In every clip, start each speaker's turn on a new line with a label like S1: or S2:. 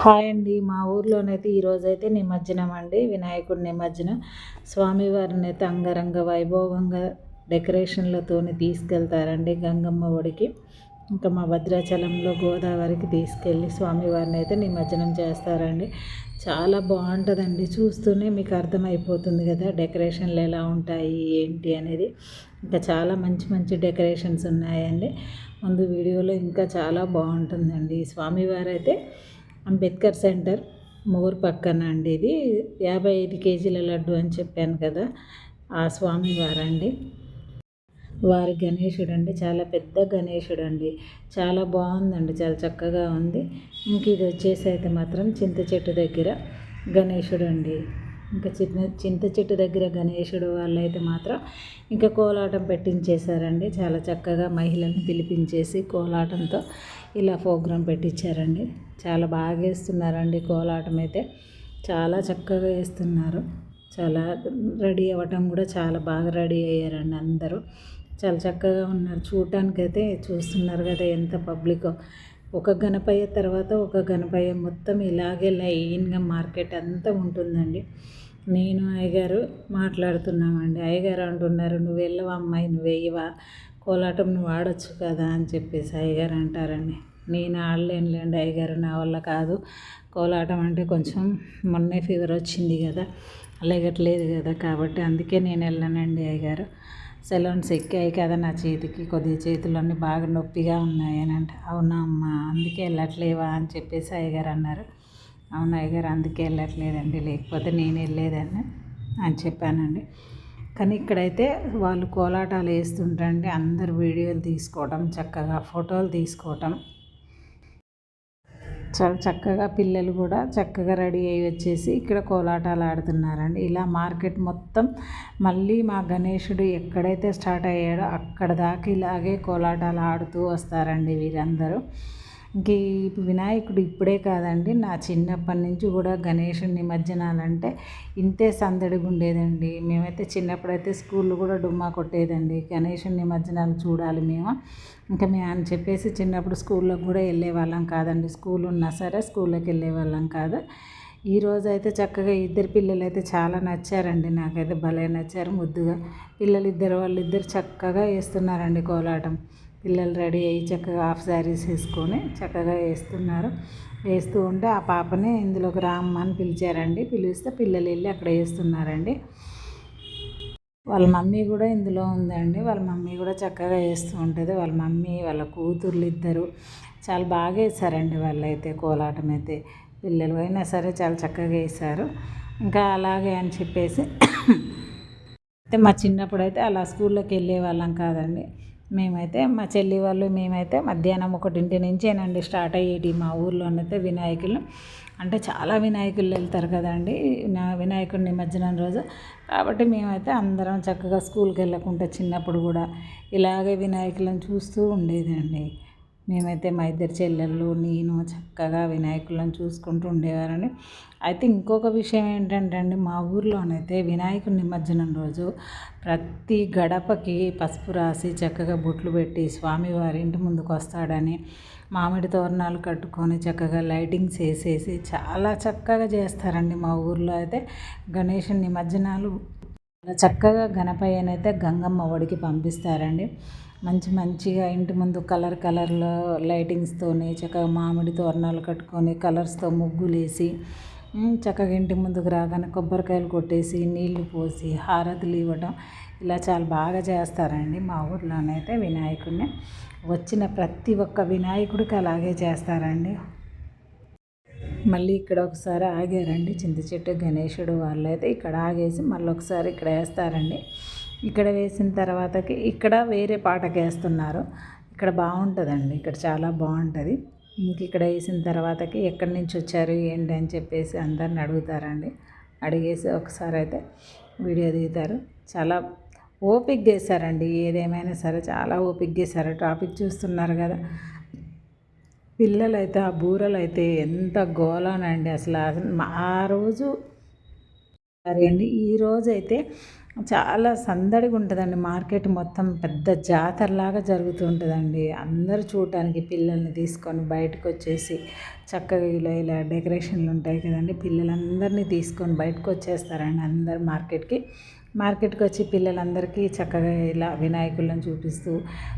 S1: Hi అండి. మా ఊర్లోనైతే ఈరోజైతే నిమజ్జనం అండి. వినాయకుడి నిమజ్జనం. స్వామివారిని అయితే అంగరంగ వైభవంగా డెకరేషన్లతోని తీసుకెళ్తారండి గంగమ్మ ఒడికి. ఇంకా మా భద్రాచలంలో గోదావరికి తీసుకెళ్ళి స్వామివారిని అయితే నిమజ్జనం చేస్తారండి. చాలా బాగుంటుందండి. చూస్తూనే మీకు అర్థమైపోతుంది కదా డెకరేషన్లు ఎలా ఉంటాయి ఏంటి అనేది. ఇంకా చాలా మంచి మంచి డెకరేషన్స్ ఉన్నాయండి. ముందు వీడియోలో ఇంకా చాలా బాగుంటుందండి. స్వామివారు అయితే అంబేద్కర్ సెంటర్ మోర్ పక్కన అండి ఇది. యాభై ఐదు కేజీల లడ్డు అని చెప్పాను కదా ఆ స్వామి వారండి వారి గణేశుడు అండి చాలా పెద్ద గణేశుడు అండి చాలా బాగుందండి చాలా చక్కగా ఉంది. ఇంక ఇది వచ్చేసి అయితే మాత్రం చింత చెట్టు దగ్గర గణేశుడు అండి ఇంకా చిన్న చింత చెట్టు దగ్గర గణేశుడు వాళ్ళైతే మాత్రం ఇంకా కోలాటం పెట్టించేశారండి. చాలా చక్కగా మహిళలను పిలిపించేసి కోలాటంతో ఇలా ప్రోగ్రాం పెట్టించారండి. చాలా బాగా వేస్తున్నారండి కోలాటం అయితే. చాలా చక్కగా వేస్తున్నారు చాలా రెడీ అవ్వటం కూడా చాలా బాగా రెడీ అయ్యారండి అందరూ. చాలా చక్కగా ఉన్నారు. చూడటానికైతే చూస్తున్నారు కదా ఎంత పబ్లిక్. ఒక గణపయ్య తర్వాత ఒక గణపయ్య మొత్తం ఇలాగే లైన్గా మార్కెట్ అంతా ఉంటుందండి. నేను అయ్యగారు మాట్లాడుతున్నామండి. అయ్యగారు అంటున్నారు నువ్వు వెళ్ళవా అమ్మాయి నువ్వు వేయవా కోలాటం నువ్వు ఆడొచ్చు కదా అని చెప్పేసి అయ్యగారు అంటారండి. నేను ఆడలేనులేండి అయ్యగారు నా వల్ల కాదు. కోలాటం అంటే కొంచెం మొన్నే ఫీవర్ వచ్చింది కదా లేగట్లేదు కదా కాబట్టి అందుకే నేను వెళ్ళానండి అయ్యగారు. సెలూన్స్ ఎక్కాయి కదా నా చేతికి కొద్దిగా చేతులన్నీ బాగా నొప్పిగా ఉన్నాయి అని అంటే అవునా అమ్మ అందుకే వెళ్ళట్లేవా అని చెప్పేసి అయ్యగారు అన్నారు. అవును అయ్యగారు అందుకే వెళ్ళట్లేదండి లేకపోతే నేను వెళ్ళేదాన్ని అని చెప్పానండి. కానీ ఇక్కడైతే వాళ్ళు కోలాటాలు వేస్తుంటండి అందరు వీడియోలు తీసుకోవటం చక్కగా ఫోటోలు తీసుకోవటం. చాలా చక్కగా పిల్లలు కూడా చక్కగా రెడీ అయ్యి వచ్చేసి ఇక్కడ కోలాటాలు ఆడుతున్నారండి. ఇలా మార్కెట్ మొత్తం మళ్ళీ మా గణేషుడు ఎక్కడైతే స్టార్ట్ అయ్యాడో అక్కడ దాకా ఇలాగే కోలాటాలు ఆడుతూ వస్తారండి వీరందరూ. ఇంక వినాయకుడు ఇప్పుడే కాదండి. నా చిన్నప్పటి నుంచి కూడా గణేషుడి నిమజ్జనాలంటే ఇంతే సందడిగా ఉండేదండి మేమైతే చిన్నప్పుడైతే స్కూల్లో కూడా డుమ్మా కొట్టేదండి. గణేషుని నిమజ్జనాలు చూడాలి మేము. ఇంకా మేము అని చెప్పేసి చిన్నప్పుడు స్కూల్లోకి కూడా వెళ్ళే వాళ్ళం కాదండి. స్కూల్ ఉన్నా సరే స్కూల్లోకి వెళ్ళే వాళ్ళం కాదు. ఈరోజు అయితే చక్కగా ఇద్దరు పిల్లలు అయితే చాలా నచ్చారండి. నాకైతే భలే నచ్చారు. ముద్దుగా పిల్లలు ఇద్దరు వాళ్ళు ఇద్దరు చక్కగా వేస్తున్నారండి కోలాటం. పిల్లలు రెడీ అయ్యి చక్కగా హాఫ్ శారీస్ వేసుకొని చక్కగా వేస్తున్నారు. వేస్తూ ఉంటే ఆ పాపని ఇందులోకి రామ్మని పిలిచారండి. పిలిస్తే పిల్లలు వెళ్ళి అక్కడ వేస్తున్నారండి. వాళ్ళ మమ్మీ కూడా ఇందులో ఉందండి. వాళ్ళ మమ్మీ కూడా చక్కగా వేస్తూ ఉంటుంది. వాళ్ళ మమ్మీ వాళ్ళ కూతుర్లు ఇద్దరు చాలా బాగా వేసారండి వాళ్ళైతే కోలాటం అయితే. పిల్లలు అయినా సరే చాలా చక్కగా వేశారు ఇంకా అలాగే అని చెప్పేసి అయితే మా చిన్నప్పుడు అయితే అలా స్కూల్లోకి వెళ్ళే వాళ్ళం కాదండి. మేమైతే మా చెల్లి వాళ్ళు మేమైతే మధ్యాహ్నం ఒకటింటి నుంచేనండి స్టార్ట్ అయ్యేటి మా ఊర్లోనైతే వినాయకులు. అంటే చాలా వినాయకులు వెళ్తారు కదండి. నా వినాయకుడి నిమజ్జనం రోజు. కాబట్టి మేమైతే అందరం చక్కగా స్కూల్కి వెళ్ళకుండా చిన్నప్పుడు కూడా ఇలాగే వినాయకులను చూస్తూ ఉండేదండి. మేమైతే మా ఇద్దరు చెల్లెళ్ళు నేను చక్కగా వినాయకులను చూసుకుంటూ ఉండేవారని అయితే ఇంకొక విషయం ఏంటంటే అండి మా ఊర్లోనైతే వినాయకుడి నిమజ్జనం రోజు ప్రతి గడపకి పసుపు రాసి చక్కగా బొట్లు పెట్టి స్వామివారి ఇంటి ముందుకు వస్తాడని మామిడి తోరణాలు కట్టుకొని చక్కగా లైటింగ్స్ వేసేసి చాలా చక్కగా చేస్తారండి మా ఊర్లో అయితే. గణేష్ నిమజ్జనాలు చక్కగా గణపయ్యనైతే గంగమ్మ ఒడికి పంపిస్తారండి. మంచి మంచిగా ఇంటి ముందు కలర్ కలర్లో లైటింగ్స్తోని చక్కగా మామిడి తోరణాలు కట్టుకొని కలర్స్తో ముగ్గులు వేసి చక్కగా ఇంటి ముందుకు రాగానే కొబ్బరికాయలు కొట్టేసి నీళ్ళు పోసి హారతులు ఇవ్వడం ఇలా చాలా బాగా చేస్తారండి మా ఊర్లోనైతే వినాయకుడిని. వచ్చిన ప్రతి ఒక్క వినాయకుడికి అలాగే చేస్తారండి. మళ్ళీ ఇక్కడ ఒకసారి ఆగారండి చింత చెట్టు గణేశుడు వాళ్ళైతే ఇక్కడ ఆగేసి మళ్ళీ ఒకసారి ఇక్కడ వేస్తారండి. ఇక్కడ వేసిన తర్వాతకి ఇక్కడ వేరే పాటకి వేస్తున్నారు. ఇక్కడ బాగుంటుందండి. ఇక్కడ చాలా బాగుంటుంది. ఇంక ఇక్కడ వేసిన తర్వాతకి ఎక్కడి నుంచి వచ్చారు ఏంటి అని చెప్పేసి అందరిని అడుగుతారండి. అడిగేసి ఒకసారి అయితే వీడియో దిగుతారు. చాలా ఓపిక చేశారండి. ఏదేమైనా సరే చాలా ఓపిక చేశారు. ట్రాఫిక్ చూస్తున్నారు కదా. పిల్లలైతే ఆ బూరలు అయితే ఎంత గోలానండి అసలు. ఆ రోజు సరే అండి. ఈరోజైతే చాలా సందడిగా ఉంటుందండి. మార్కెట్ మొత్తం పెద్ద జాతరలాగా జరుగుతూ ఉంటుందండి. అందరూ చూడటానికి పిల్లల్ని తీసుకొని బయటకు వచ్చేసి చక్కగా ఇలా ఇలా డెకరేషన్లు ఉంటాయి కదండి. పిల్లలందరినీ తీసుకొని బయటకు వచ్చేస్తారండి అందరు మార్కెట్కి. మార్కెట్కి వచ్చి పిల్లలందరికీ చక్కగా ఇలా వినాయకులను చూపిస్తూ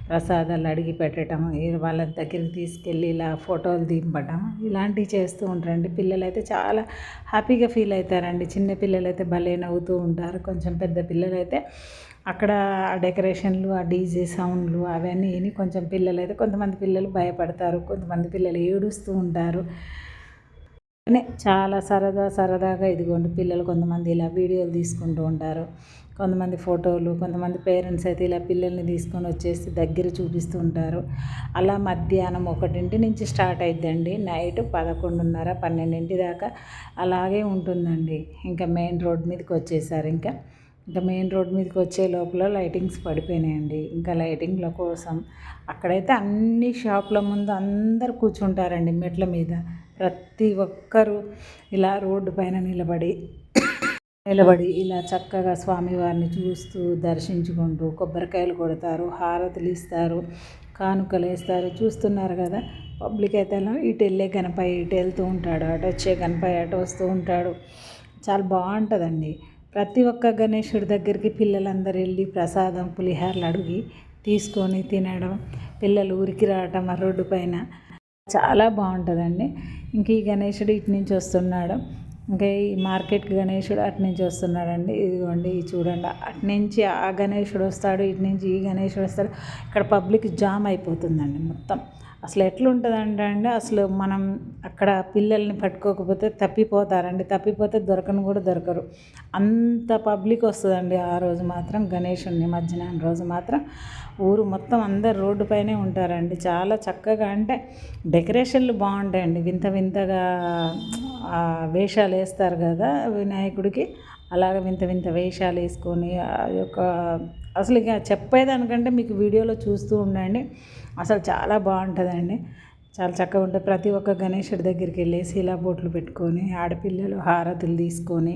S1: ప్రసాదాలు అడిగి పెట్టడం వాళ్ళ దగ్గరికి తీసుకెళ్ళి ఇలా ఫోటోలు దింపడం ఇలాంటివి చేస్తూ ఉంటారండి. పిల్లలు అయితే చాలా హ్యాపీగా ఫీల్ అవుతారండి. చిన్న పిల్లలు అయితే భలే నవ్వుతూ ఉంటారు. కొంచెం పెద్ద పిల్లలు అయితే అక్కడ ఆ డెకరేషన్లు ఆ డీజే సౌండ్లు అవన్నీ విని కొంచెం పిల్లలు అయితే కొంతమంది పిల్లలు భయపడతారు కొంతమంది పిల్లలు ఏడుస్తూ ఉంటారు. చాలా సరదా సరదాగా ఇదిగోండి పిల్లలు కొంతమంది ఇలా వీడియోలు తీసుకుంటూ ఉంటారు. కొంతమంది ఫోటోలు కొంతమంది పేరెంట్స్ అయితే ఇలా పిల్లల్ని తీసుకొని వచ్చేసి దగ్గర చూపిస్తూ ఉంటారు. అలా మధ్యాహ్నం ఒకటింటి నుంచి స్టార్ట్ అయిద్దండి. నైట్ పదకొండున్నర పన్నెండింటి దాకా అలాగే ఉంటుందండి. ఇంకా మెయిన్ రోడ్ మీదకి వచ్చేసారు ఇంకా. ఇంకా మెయిన్ రోడ్ మీదకి వచ్చే లోపల లైటింగ్స్ పడిపోయినాయండి. ఇంకా లైటింగ్ల కోసం అక్కడైతే అన్ని షాపుల ముందు అందరు కూర్చుంటారండి మెట్ల మీద. ప్రతి ఒక్కరూ ఇలా రోడ్డు పైన నిలబడి నిలబడి ఇలా చక్కగా స్వామివారిని చూస్తూ దర్శించుకుంటూ కొబ్బరికాయలు కొడతారు హారతులు ఇస్తారు కానుకలు వేస్తారు. చూస్తున్నారు కదా పబ్లిక్ అయితే ఇటు వెళ్ళే గణపయ్య ఇటు వెళ్తూ ఉంటాడు అటు వచ్చే గణపయ్య అటు వస్తూ ఉంటాడు. చాలా బాగుంటుందండి. ప్రతి ఒక్క గణేశుడి దగ్గరికి పిల్లలందరూ వెళ్ళి ప్రసాదం పులిహారలు అడిగి తీసుకొని తినడం పిల్లలు ఊరికి రావటం ఆ రోడ్డు పైన చాలా బాగుంటుందండి. ఇంక ఈ గణేశుడు ఇటు నుంచి వస్తున్నాడు. ఇంకా ఈ మార్కెట్ గణేశుడు అటు నుంచి వస్తున్నాడండి. ఇదిగోండి చూడండి. అటు నుంచి ఆ గణేశుడు వస్తాడు ఇటు నుంచి ఈ గణేశుడు వస్తాడు. ఇక్కడ పబ్లిక్ జామ్ అయిపోతుందండి మొత్తం. అసలు ఎట్లుంటుందంటే అండి అసలు మనం అక్కడ పిల్లల్ని పట్టుకోకపోతే తప్పిపోతారండి. తప్పిపోతే దొరకను కూడా దొరకరు. అంత పబ్లిక్ వస్తుందండి ఆ రోజు మాత్రం గణేషుని నిమజ్జనం రోజు మాత్రం. ఊరు మొత్తం అందరు రోడ్డు పైనే ఉంటారండి. చాలా చక్కగా అంటే డెకరేషన్లు బాగుంటాయండి. వింత వింతగా వేషాలు వేస్తారు కదా వినాయకుడికి. అలాగ వింత వింత వేషాలు వేసుకొని ఆ యొక్క అసలు ఇక చెప్పేదానికంటే మీకు వీడియోలో చూస్తూ ఉండండి. అసలు చాలా బాగుంటుందండి. చాలా చక్కగా ఉంటుంది. ప్రతి ఒక్క గణేశుడి దగ్గరికి వెళ్ళేసి ఇలా బొట్లు పెట్టుకొని ఆడపిల్లలు హారతులు తీసుకొని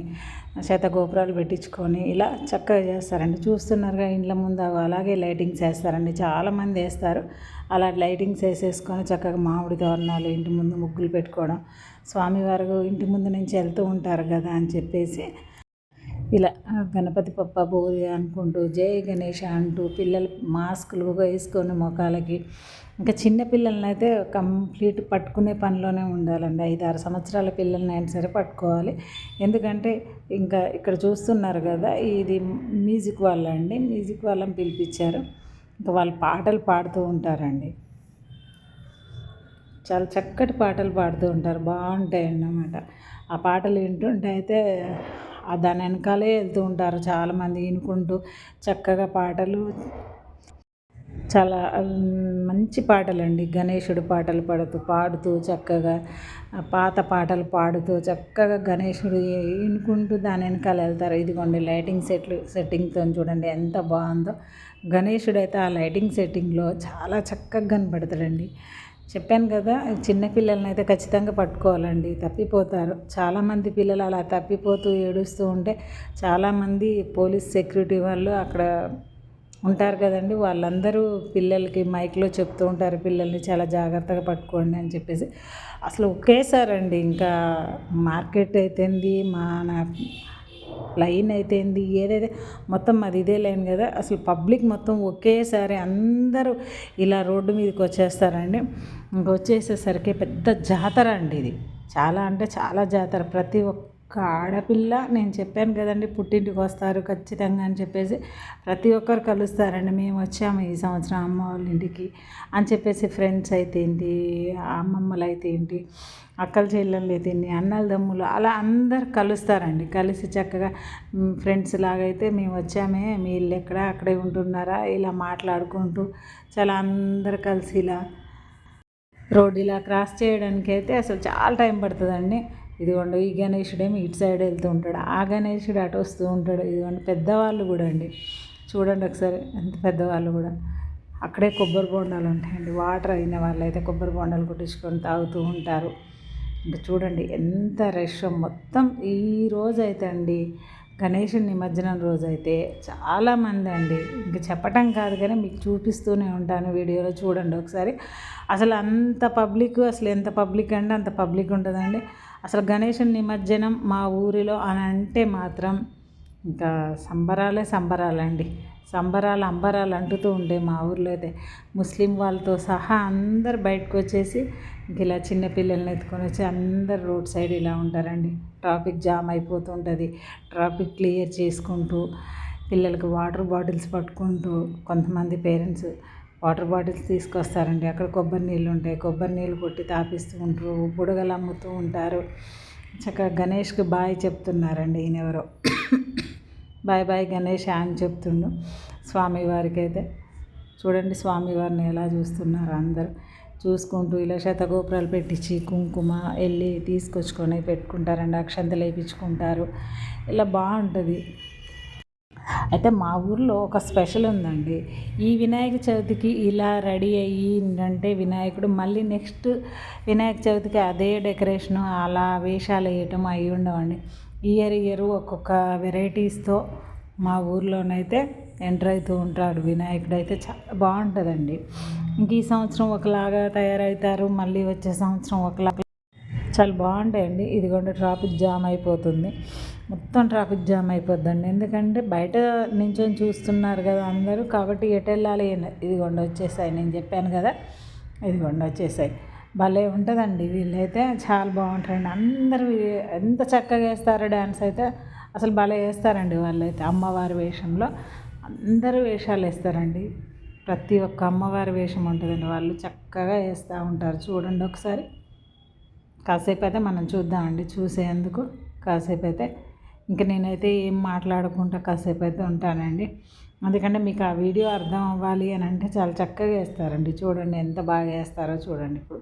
S1: శతగోపురాలు పెట్టించుకొని ఇలా చక్కగా చేస్తారండి. చూస్తున్నారుగా ఇండ్ల ముందు అలాగే లైటింగ్స్ వేస్తారండి. చాలామంది వేస్తారు. అలా లైటింగ్స్ వేసేసుకొని చక్కగా మామిడి తోరణాలు ఇంటి ముందు ముగ్గులు పెట్టుకోవడం స్వామివారు ఇంటి ముందు నుంచి వెళ్తూ ఉంటారు కదా అని చెప్పేసి ఇలా గణపతి పప్ప బోధి అనుకుంటూ జై గణేష అంటూ పిల్లలు మాస్కులు వేసుకొని ముఖాలకి ఇంకా చిన్న పిల్లల్ని అయితే కంప్లీట్ పట్టుకునే పనిలోనే ఉండాలండి. ఐదు ఆరు సంవత్సరాల పిల్లల్ని అయినా సరే పట్టుకోవాలి. ఎందుకంటే ఇంకా ఇక్కడ చూస్తున్నారు కదా ఇది మ్యూజిక్ వాళ్ళండి. మ్యూజిక్ వాళ్ళని పిలిపించారు. ఇంకా వాళ్ళు పాటలు పాడుతూ ఉంటారండి. చాలా చక్కటి పాటలు పాడుతూ ఉంటారు. బాగుంటాయి అన్నమాట ఆ పాటలు వింటుంటే అయితే దాని వెనకాలే వెళ్తూ ఉంటారు. చాలామంది వినుకుంటూ చక్కగా పాటలు చాలా మంచి పాటలండి. గణేషుడు పాటలు పాడుతూ పాడుతూ చక్కగా పాత పాటలు పాడుతూ చక్కగా గణేషుడు వినుకుంటూ దాని వెనకాల వెళ్తారు. ఇదిగోండి లైటింగ్ సెట్లు సెట్టింగ్తో చూడండి ఎంత బాగుందో. గణేషుడు అయితే ఆ లైటింగ్ సెట్టింగ్లో చాలా చక్కగా కనపడతాడండి. చెప్పాను కదా చిన్న పిల్లల్ని అయితే ఖచ్చితంగా పట్టుకోవాలండి. తప్పిపోతారు. చాలామంది పిల్లలు అలా తప్పిపోతూ ఏడుస్తూ ఉంటే చాలామంది పోలీస్ సెక్యూరిటీ వాళ్ళు అక్కడ ఉంటారు కదండి. వాళ్ళందరూ పిల్లలకి మైక్లో చెప్తూ ఉంటారు పిల్లల్ని చాలా జాగ్రత్తగా పట్టుకోండి అని చెప్పేసి. అసలు ఒకేసారండి. ఇంకా మార్కెట్ అయితేంది మన లైన్ అయితే ఏంది ఏదైతే మొత్తం అది ఇదే లైన్ కదా. అసలు పబ్లిక్ మొత్తం ఒకేసారి అందరూ ఇలా రోడ్డు మీదకి వచ్చేస్తారండి. ఇంక వచ్చేసేసరికి పెద్ద జాతర అండి ఇది. చాలా అంటే చాలా జాతర. ప్రతి ఒక్క ఆడపిల్ల నేను చెప్పాను కదండి పుట్టింటికి వస్తారు ఖచ్చితంగా అని చెప్పేసి ప్రతి ఒక్కరు కలుస్తారండి. మేము వచ్చాము ఈ సంవత్సరం అమ్మ వాళ్ళ ఇంటికి అని చెప్పేసి ఫ్రెండ్స్ అయితే ఏంటి అమ్మమ్మలు అయితే ఏంటి అక్కల చెల్లెళ్ళు అయితే ఏంటి అన్నల దమ్ములు అలా అందరు కలుస్తారండి. కలిసి చక్కగా ఫ్రెండ్స్ లాగైతే మేము వచ్చామే మీ ఇల్లు ఎక్కడ అక్కడే ఉంటున్నారా ఇలా మాట్లాడుకుంటూ చాలా అందరు కలిసి ఇలా రోడ్ ఇలా క్రాస్ చేయడానికి అయితే అసలు చాలా టైం పడుతుందండి. ఇదిగోండి ఈ గణేషుడేమో ఇటు సైడ్ వెళ్తూ ఉంటాడు ఆ గణేషుడు అటు వస్తూ ఉంటాడు. ఇదిగోండి పెద్దవాళ్ళు కూడా అండి. చూడండి ఒకసారి ఎంత పెద్దవాళ్ళు కూడా. అక్కడే కొబ్బరి బొండాలు ఉంటాయండి. వాటర్ అయిన వాళ్ళు అయితే కొబ్బరి బొండాలు కొట్టించుకొని తాగుతూ ఉంటారు. ఇంకా చూడండి ఎంత రష్ మొత్తం ఈ రోజు అయితే అండి. గణేషుని నిమజ్జనం రోజైతే చాలామంది అండి. ఇంక చెప్పటం కాదు కానీ మీకు చూపిస్తూనే ఉంటాను వీడియోలో చూడండి ఒకసారి. అసలు అంత పబ్లిక్ అసలు ఎంత పబ్లిక్ అంటే అంత పబ్లిక్ ఉంటుందండి. అసలు గణేషుని నిమజ్జనం మా ఊరిలో అని అంటే మాత్రం ఇంకా సంబరాలే సంబరాలండి. సంబరాలు అంబరాలు అంటుతూ ఉండే మా ఊర్లో అయితే ముస్లిం వాళ్ళతో సహా అందరు బయటకు వచ్చేసి ఇంక ఇలా చిన్నపిల్లల్ని ఎత్తుకొని వచ్చి అందరు రోడ్ సైడ్ ఇలా ఉంటారండి. ట్రాఫిక్ జామ్ అయిపోతుంటుంది. ట్రాఫిక్ క్లియర్ చేసుకుంటూ పిల్లలకు వాటర్ బాటిల్స్ పట్టుకుంటూ కొంతమంది పేరెంట్స్ వాటర్ బాటిల్స్ తీసుకొస్తారండి. అక్కడ కొబ్బరి నీళ్ళు ఉంటాయి. కొబ్బరి నీళ్ళు కొట్టి తాపిస్తూ ఉంటారు. బుడగలు అమ్ముతూ ఉంటారు. చక్కగా గణేష్కి బాయ్ చెప్తున్నారండి ఈయనెవరో. బాయ్ బాయ్ గణేష్ అని చెప్తుండు స్వామివారికి అయితే చూడండి స్వామివారిని ఎలా చూస్తున్నారు అందరు. చూసుకుంటూ ఇలా శతగోపురాలు పెట్టించి కుంకుమ వెళ్ళి తీసుకొచ్చుకొని పెట్టుకుంటారండి అక్షంతలు వేయించుకుంటారు. ఇలా బాగుంటుంది. అయితే మా ఊర్లో ఒక స్పెషల్ ఉందండి. ఈ వినాయక చవితికి ఇలా రెడీ అయ్యి అంటే వినాయకుడు మళ్ళీ నెక్స్ట్ వినాయక చవితికి అదే డెకరేషను అలా వేషాలు వేయటం అయ్యి ఉండవండి ఇయర్ ఇయర్ ఒక్కొక్క వెరైటీస్తో మా ఊర్లోనైతే ఎంటర్ అవుతూ ఉంటాడు వినాయకుడు అయితే చాలా బాగుంటుందండి. ఇంక ఈ సంవత్సరం ఒకలాగా తయారవుతారు మళ్ళీ వచ్చే సంవత్సరం ఒకలాగా చాలా బాగుంటాయండి. ఇదిగోండి ట్రాఫిక్ జామ్ అయిపోతుంది. మొత్తం ట్రాఫిక్ జామ్ అయిపోద్దండి. ఎందుకంటే బయట నించొని చూస్తున్నారు కదా అందరూ. కాబట్టి ఎటు వెళ్ళాలి ఇదిగోండి వచ్చేసాయి. నేను చెప్పాను కదా. ఇదిగోండి వచ్చేసాయి. భలే ఉంటుందండి. వీళ్ళైతే చాలా బాగుంటారండి. అందరూ ఎంత చక్కగా వేస్తారో డ్యాన్స్ అయితే అసలు భలే వేస్తారండి వాళ్ళైతే. అమ్మవారి వేషంలో అందరూ వేషాలు వేస్తారండి. ప్రతి ఒక్క అమ్మవారి వేషం ఉంటుందండి. వాళ్ళు చక్కగా వేస్తూ ఉంటారు. చూడండి ఒకసారి. కాసేపు అయితే మనం చూద్దామండి. చూసేందుకు కాసేపు అయితే ఇంక నేనైతే ఏం మాట్లాడకుండా కాసేపు అయితే ఉంటానండి. ఎందుకంటే మీకు ఆ వీడియో అర్థం అవ్వాలి అని అంటే చాలా చక్కగా వేస్తారండి. చూడండి ఎంత బాగా వేస్తారో చూడండి. ఇప్పుడు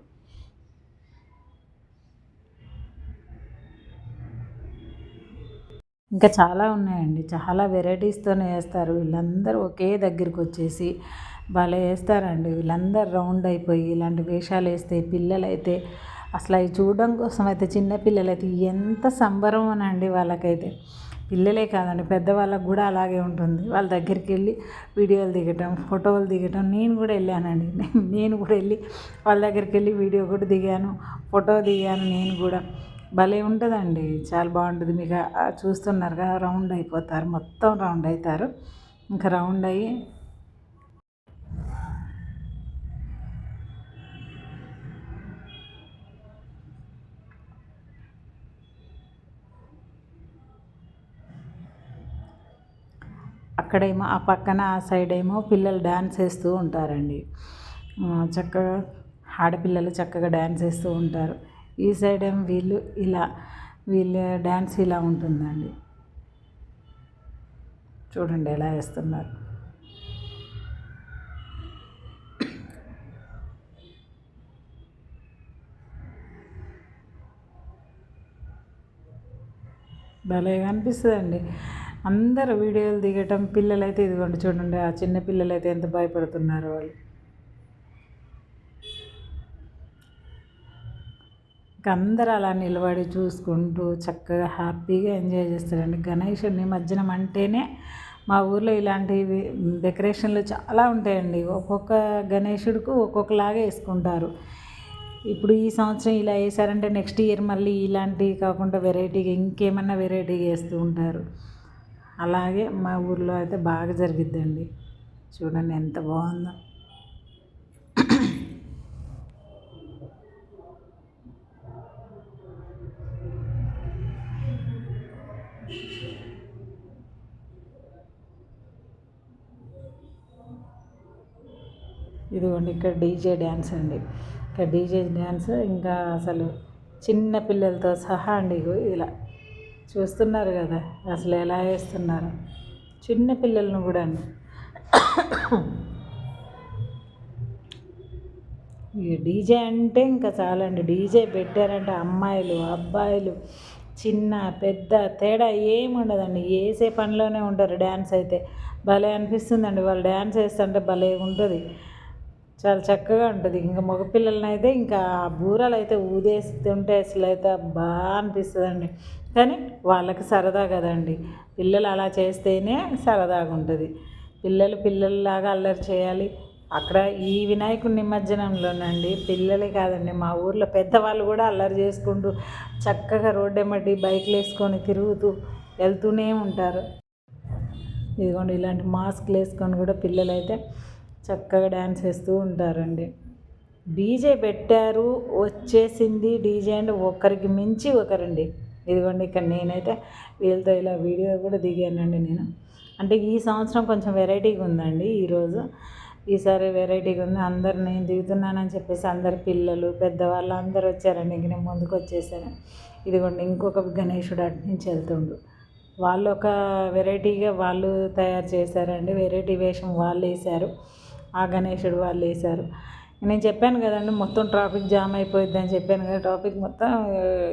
S1: ఇంకా చాలా ఉన్నాయండి. చాలా వెరైటీస్తోనే వేస్తారు. వీళ్ళందరూ ఒకే దగ్గరికి వచ్చేసి భలే వేస్తారండి. వీళ్ళందరూ రౌండ్ అయిపోయి ఇలాంటి వేషాలు వేస్తే పిల్లలైతే అసలు అవి చూడడం కోసం అయితే చిన్నపిల్లలైతే ఎంత సంబరం అనండి వాళ్ళకైతే. పిల్లలే కాదండి పెద్దవాళ్ళకు కూడా అలాగే ఉంటుంది. వాళ్ళ దగ్గరికి వెళ్ళి వీడియోలు దిగటం ఫోటోలు దిగటం నేను కూడా వెళ్ళానండి. నేను కూడా వెళ్ళి వాళ్ళ దగ్గరికి వెళ్ళి వీడియో కూడా దిగాను ఫోటో దిగాను నేను కూడా. భలే ఉంటుందండి. చాలా బాగుంటుంది. మీకు చూస్తున్నారుగా రౌండ్ అయిపోతారు. మొత్తం రౌండ్ అవుతారు ఇంకా రౌండ్ అయ్యి అక్కడేమో ఆ పక్కన ఆ సైడ్ ఏమో పిల్లలు డ్యాన్స్ వేస్తూ ఉంటారండి. చక్కగా ఆడపిల్లలు చక్కగా డ్యాన్స్ వేస్తూ ఉంటారు. ఈ సైడ్ ఏమో వీళ్ళు ఇలా వీళ్ళ డ్యాన్స్ ఇలా ఉంటుందండి. చూడండి ఎలా వేస్తున్నారు. భలే కనిపిస్తుందండి అందరు వీడియోలు దిగటం పిల్లలైతే ఇదిగోండి చూడండి ఆ చిన్న పిల్లలైతే ఎంత భయపడుతున్నారు వాళ్ళు. అందరు అలా నిలబడి చూసుకుంటూ చక్కగా హ్యాపీగా ఎంజాయ్ చేస్తారండి. గణేష్ నిమజ్జనం అంటేనే మా ఊర్లో ఇలాంటివి డెకరేషన్లు చాలా ఉంటాయండి. ఒక్కొక్క గణేషుడికి ఒక్కొక్కలాగా వేసుకుంటారు. ఇప్పుడు ఈ సంవత్సరం ఇలా వేసారంటే నెక్స్ట్ ఇయర్ మళ్ళీ ఇలాంటివి కాకుండా వెరైటీగా ఇంకేమన్నా వెరైటీగా వేస్తూ ఉంటారు. అలాగే మా ఊర్లో అయితే బాగా జరిగిద్దండి. చూడండి ఎంత బాగుందో. ఇదిగోండి ఇక్కడ డీజే డ్యాన్స్ అండి. ఇక్కడ డీజే డ్యాన్స్ ఇంకా అసలు చిన్న పిల్లలతో సహా అండి ఇలా. చూస్తున్నారు కదా అసలు ఎలా వేస్తున్నారు. చిన్న పిల్లలను కూడా డీజే అంటే ఇంకా చాలండి. డీజే పెట్టారంటే అమ్మాయిలు అబ్బాయిలు చిన్న పెద్ద తేడా ఏముండదండి వేసే పనిలోనే ఉంటారు డ్యాన్స్ అయితే. భలే అనిపిస్తుందండి. వాళ్ళు డ్యాన్స్ వేస్తుంటే భలే ఉంటుంది. చాలా చక్కగా ఉంటుంది. ఇంకా మగపిల్లలని అయితే ఇంకా బూరలు అయితే ఊదేస్తుంటే అసలు అయితే బాగా అనిపిస్తుందండి. కానీ వాళ్ళకి సరదా కదండి. పిల్లలు అలా చేస్తేనే సరదాగా ఉంటుంది. పిల్లలు పిల్లల్లాగా అల్లరి చేయాలి. అక్కడ ఈ వినాయకుడి నిమజ్జనంలోనండి పిల్లలే కాదండి మా ఊర్లో పెద్దవాళ్ళు కూడా అల్లరి చేసుకుంటూ చక్కగా రోడ్డు ఎమ్మటి బైక్లు వేసుకొని తిరుగుతూ వెళ్తూనే ఉంటారు. ఇదిగోండి ఇలాంటి మాస్క్లు వేసుకొని కూడా పిల్లలైతే చక్కగా డ్యాన్స్ వేస్తూ ఉంటారండి. డీజే పెట్టారు వచ్చేసింది డీజే అంటే ఒకరికి మించి ఒకరండి. ఇదిగోండి ఇక్కడ నేనైతే వీళ్ళతో ఇలా వీడియో కూడా దిగానండి నేను. అంటే ఈ సంవత్సరం కొంచెం వెరైటీగా ఉందండి ఈరోజు. ఈసారి వెరైటీగా ఉంది. అందరు నేను దిగుతున్నానని చెప్పేసి అందరు పిల్లలు పెద్దవాళ్ళు అందరు వచ్చారండి. ఇంక నేను ముందుకు వచ్చేసాను. ఇదిగోండి ఇంకొక గణేషుడు అటు నుంచి వెళ్తుండు. వాళ్ళు ఒక వెరైటీగా వాళ్ళు తయారు చేశారండి. వెరైటీ వేషం వాళ్ళు వేశారు. ఆ గణేషుడు వాళ్ళు వేశారు. నేను చెప్పాను కదండి మొత్తం ట్రాఫిక్ జామ్ అయిపోయింది అని చెప్పాను కదా ట్రాఫిక్ మొత్తం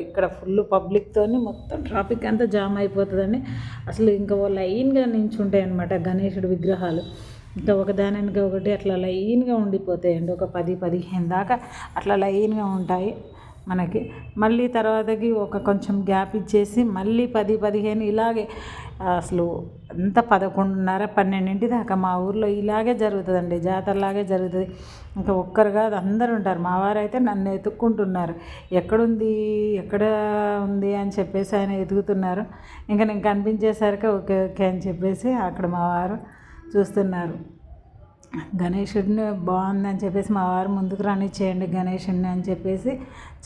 S1: ఇక్కడ ఫుల్ పబ్లిక్తో మొత్తం ట్రాఫిక్ అంతా జామ్ అయిపోతుందండి. అసలు ఇంకా ఓ లైన్గా నించుంటాయి అనమాట గణేషుడు విగ్రహాలు. ఇంకా ఒకదానికి ఒకటి అట్లా లైన్గా ఉండిపోతాయండి ఒక పది పదిహేను దాకా అట్లా లైన్గా ఉంటాయి మనకి. మళ్ళీ తర్వాతకి ఒక కొంచెం గ్యాప్ ఇచ్చేసి మళ్ళీ పది పదిహేను ఇలాగే అసలు అంత పదకొండున్నర పన్నెండింటి దాకా మా ఊర్లో ఇలాగే జరుగుతుందండి జాతరలాగే జరుగుతుంది. ఇంకా ఒక్కరు కాదు అందరు ఉంటారు. మా వారు అయితే నన్ను ఎతుక్కుంటున్నారు ఎక్కడుంది ఎక్కడ ఉంది అని చెప్పేసి ఆయన ఎదుగుతున్నారు. ఇంకా నేను కనిపించేసరికి ఓకే ఓకే అని చెప్పేసి అక్కడ మా వారు చూస్తున్నారు. గణేషుడిని బాగుందని చెప్పేసి మా వారు ముందుకు రానిచ్చేయండి గణేషుడిని అని చెప్పేసి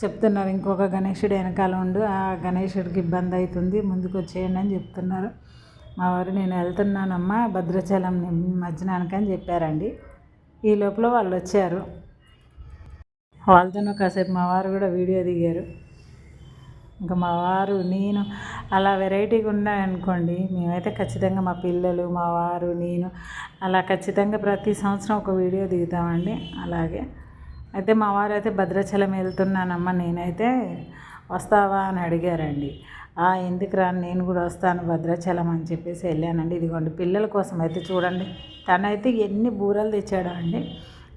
S1: చెప్తున్నారు. ఇంకొక గణేషుడు వెనకాల ఉండు ఆ గణేషుడికి ఇబ్బంది అవుతుంది ముందుకు వచ్చేయండి అని చెప్తున్నారు. మా వారు నేను వెళ్తున్నానమ్మా భద్రాచలం మధ్యాహ్నానికి అని చెప్పారండి. ఈ లోపల వాళ్ళు వచ్చారు. వాళ్ళతోనూ కాసేపు మా వారు కూడా వీడియో దిగారు. ఇంకా మా వారు నేను అలా వెరైటీగా ఉన్నాయనుకోండి మేమైతే ఖచ్చితంగా మా పిల్లలు మా వారు నేను అలా ఖచ్చితంగా ప్రతి సంవత్సరం ఒక వీడియో దిగుతామండి. అలాగే అయితే మా వారు అయితే భద్రాచలం వెళ్తున్నానమ్మా నేనైతే వస్తావా అని అడిగారండి. ఎందుకు రాను నేను కూడా వస్తాను భద్రాచలం అని చెప్పేసి వెళ్ళానండి. ఇదిగోండి పిల్లల కోసం అయితే చూడండి తనైతే ఎన్ని బూరలు తెచ్చాడో అండి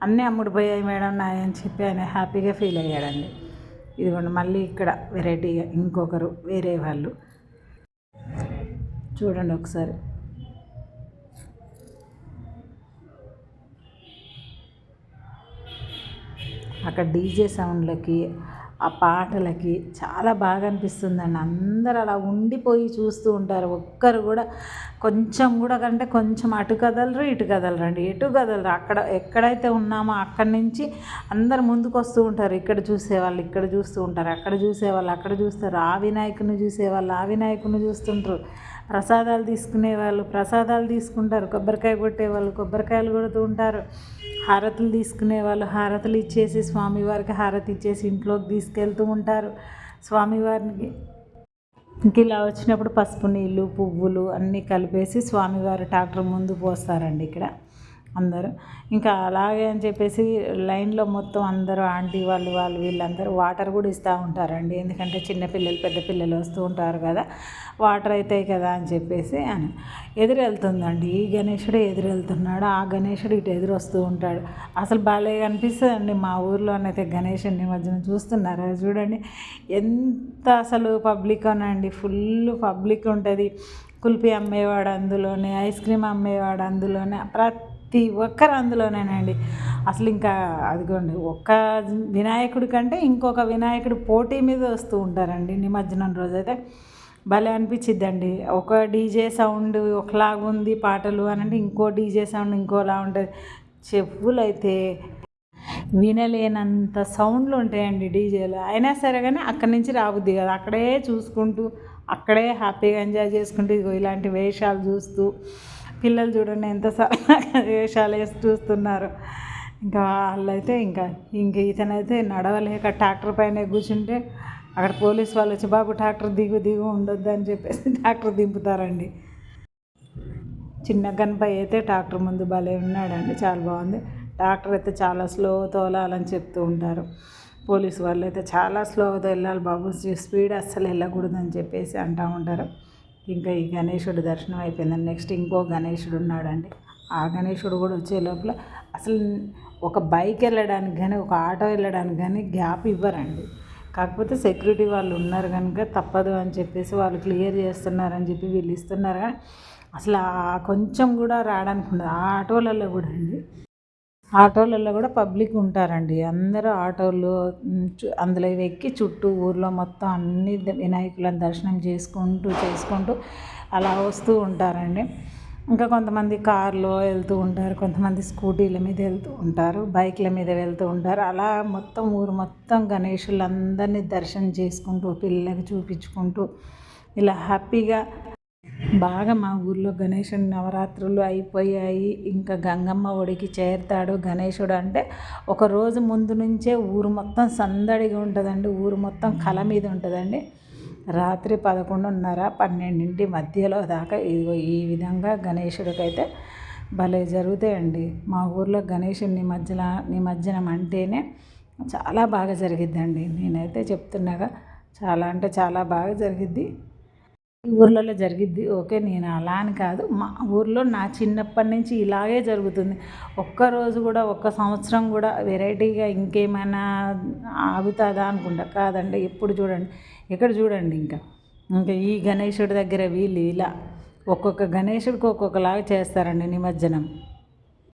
S1: అన్నీ అమ్ముడిపోయాయి మేడం నాయని చెప్పి ఆయన హ్యాపీగా ఫీల్ అయ్యాడండి. ఇదిగోండి మళ్ళీ ఇక్కడ వెరైటీగా ఇంకొకరు వేరే వాళ్ళు. చూడండి ఒకసారి. అక్కడ డీజే సౌండ్లకి ఆ పాటలకి చాలా బాగా అనిపిస్తుందండి. అందరు అలా ఉండిపోయి చూస్తూ ఉంటారు. ఒక్కరు కూడా కొంచెం కూడా కంటే కొంచెం అటు కదలరు ఇటు కదలరండి. ఎటు కదలరు. అక్కడ ఎక్కడైతే ఉన్నామో అక్కడి నుంచి అందరు ముందుకు వస్తూ ఉంటారు. ఇక్కడ చూసేవాళ్ళు ఇక్కడ చూస్తూ ఉంటారు. అక్కడ చూసేవాళ్ళు అక్కడ చూస్తారు. ఆ వినాయకుని చూసేవాళ్ళు ఆ వినాయకుని చూస్తుంటారు. ప్రసాదాలు తీసుకునే వాళ్ళు ప్రసాదాలు తీసుకుంటారు కొబ్బరికాయ కొట్టేవాళ్ళు కొబ్బరికాయలు కొడుతూ ఉంటారు. హారతులు తీసుకునే వాళ్ళు హారతులు ఇచ్చేసి స్వామివారికి హారతి ఇచ్చేసి ఇంట్లోకి తీసుకెళ్తూ ఉంటారు. స్వామివారికి ఇంక ఇలా వచ్చినప్పుడు పసుపు నీళ్ళు పువ్వులు అన్నీ కలిపేసి స్వామివారి ట్రాక్టర్ ముందు పోస్తారండి ఇక్కడ. అందరూ. ఇంకా అలాగే అని చెప్పేసి లైన్లో మొత్తం అందరూ ఆంటీ వాళ్ళు వాళ్ళు వీళ్ళందరూ వాటర్ కూడా ఇస్తూ ఉంటారండి. ఎందుకంటే చిన్నపిల్లలు పెద్ద పిల్లలు వస్తూ ఉంటారు కదా వాటర్ అవుతాయి కదా అని చెప్పేసి అని. ఎదురెళ్తుందండి. ఈ గణేశుడు ఎదురు వెళ్తున్నాడు ఆ గణేశుడు ఇటు ఎదురు వస్తూ ఉంటాడు. అసలు భలే అనిపిస్తుందండి మా ఊర్లోనైతే గణేశుని మధ్యన చూస్తున్నారు? చూడండి ఎంత అసలు పబ్లిక్ అనండి ఫుల్ పబ్లిక్ ఉంటుంది. కుల్ఫీ అమ్మేవాడు అందులోనే ఐస్ క్రీమ్ అమ్మేవాడు అందులోనే ప్రతి ప్రతి ఒక్కరు అందులోనేనండి. అసలు ఇంకా అదిగోండి ఒక్క వినాయకుడి కంటే ఇంకొక వినాయకుడు పోటీ మీద వస్తూ ఉంటారండి నిమజ్జనం రోజైతే. భలే అనిపించిద్దండి ఒక డీజే సౌండ్ ఒకలాగా ఉంది పాటలు అని అంటే ఇంకో డీజే సౌండ్ ఇంకోలా ఉంటుంది. చెప్పులైతే వినలేనంత సౌండ్లు ఉంటాయండి డీజేలు. అయినా సరే కానీ అక్కడి నుంచి రాబుద్ది కదా. అక్కడే చూసుకుంటూ అక్కడే హ్యాపీగా ఎంజాయ్ చేసుకుంటూ ఇలాంటి వేషాలు చూస్తూ పిల్లలు చూడండి ఎంత వేషాలు వేసి చూస్తున్నారు. ఇంకా వాళ్ళైతే ఇంకా ఇంక ఇతనైతే నడవలేక ట్రాక్టర్ పైన కూర్చుంటే అక్కడ పోలీస్ వాళ్ళు వచ్చి బాబు ట్రాక్టర్ దిగు దిగు ఉండొద్దు అని చెప్పేసి ట్రాక్టర్ దింపుతారండి. చిన్న గణపై అయితే ట్రాక్టర్ ముందు భలే ఉన్నాడండి చాలా బాగుంది. ట్రాక్టర్ అయితే చాలా స్లో తోలాలని చెప్తూ ఉంటారు. పోలీసు వాళ్ళు అయితే చాలా స్లోగా వెళ్ళాలి బాబు స్పీడ్ అస్సలు వెళ్ళకూడదని చెప్పేసి అంటూ ఉంటారు. ఇంకా ఈ గణేశుడు దర్శనం అయిపోయిందండి. నెక్స్ట్ ఇంకో గణేశుడు ఉన్నాడండి. ఆ గణేశుడు కూడా వచ్చే లోపల అసలు ఒక బైక్ వెళ్ళడానికి కానీ ఒక ఆటో వెళ్ళడానికి కానీ గ్యాప్ ఇవ్వరండి. కాకపోతే సెక్యూరిటీ వాళ్ళు ఉన్నారు కనుక తప్పదు అని చెప్పేసి వాళ్ళు క్లియర్ చేస్తున్నారని చెప్పి వీళ్ళు ఇస్తున్నారు. కానీ అసలు ఆ కొంచెం కూడా రావడానికి ఉండదు. ఆ ఆటోలలో కూడా అండి. ఆటోలలో కూడా పబ్లిక్ ఉంటారండి. అందరూ ఆటోలు అందులో ఎక్కి చుట్టూ ఊర్లో మొత్తం అన్ని వినాయకులను దర్శనం చేసుకుంటూ చేసుకుంటూ అలా వస్తూ ఉంటారండి. ఇంకా కొంతమంది కార్లో వెళ్తూ ఉంటారు కొంతమంది స్కూటీల మీద వెళ్తూ ఉంటారు బైక్ల మీద వెళ్తూ ఉంటారు. అలా మొత్తం ఊరు మొత్తం గణేషులందరినీ దర్శనం చేసుకుంటూ పిల్లలకు చూపించుకుంటూ ఇలా హ్యాపీగా బాగా మా ఊర్లో గణేశుని నవరాత్రులు అయిపోయాయి. ఇంకా గంగమ్మ ఒడికి చేరుతాడు గణేశుడు అంటే ఒక రోజు ముందు నుంచే ఊరు మొత్తం సందడిగా ఉంటుందండి. ఊరు మొత్తం కళ మీద ఉంటుందండి. రాత్రి పదకొండున్నర పన్నెండింటి మధ్యలో దాకా ఇదిగో ఈ విధంగా గణేశుడికైతే భలే జరుగుతాయండి. మా ఊర్లో గణేశుని నిమజ్జన నిమజ్జనం అంటేనే చాలా బాగా జరిగిద్దండి. నేనైతే చెప్తున్నాగా చాలా అంటే చాలా బాగా జరిగిద్ది. ఊర్లలో జరిగిద్ది. ఓకే నేను అలా అని కాదు. మా ఊర్లో నా చిన్నప్పటి నుంచి ఇలాగే జరుగుతుంది. ఒక్కరోజు కూడా ఒక్క సంవత్సరం కూడా వెరైటీగా ఇంకేమైనా ఆగుతుందా అనుకుంటా. కాదండి ఎప్పుడు చూడండి. ఎక్కడ చూడండి ఇంకా? ఇంకా ఈ గణేశుడి దగ్గర వీళ్ళు ఇలా ఒక్కొక్క గణేశుడికి ఒక్కొక్కలాగా చేస్తారండి నిమజ్జనం.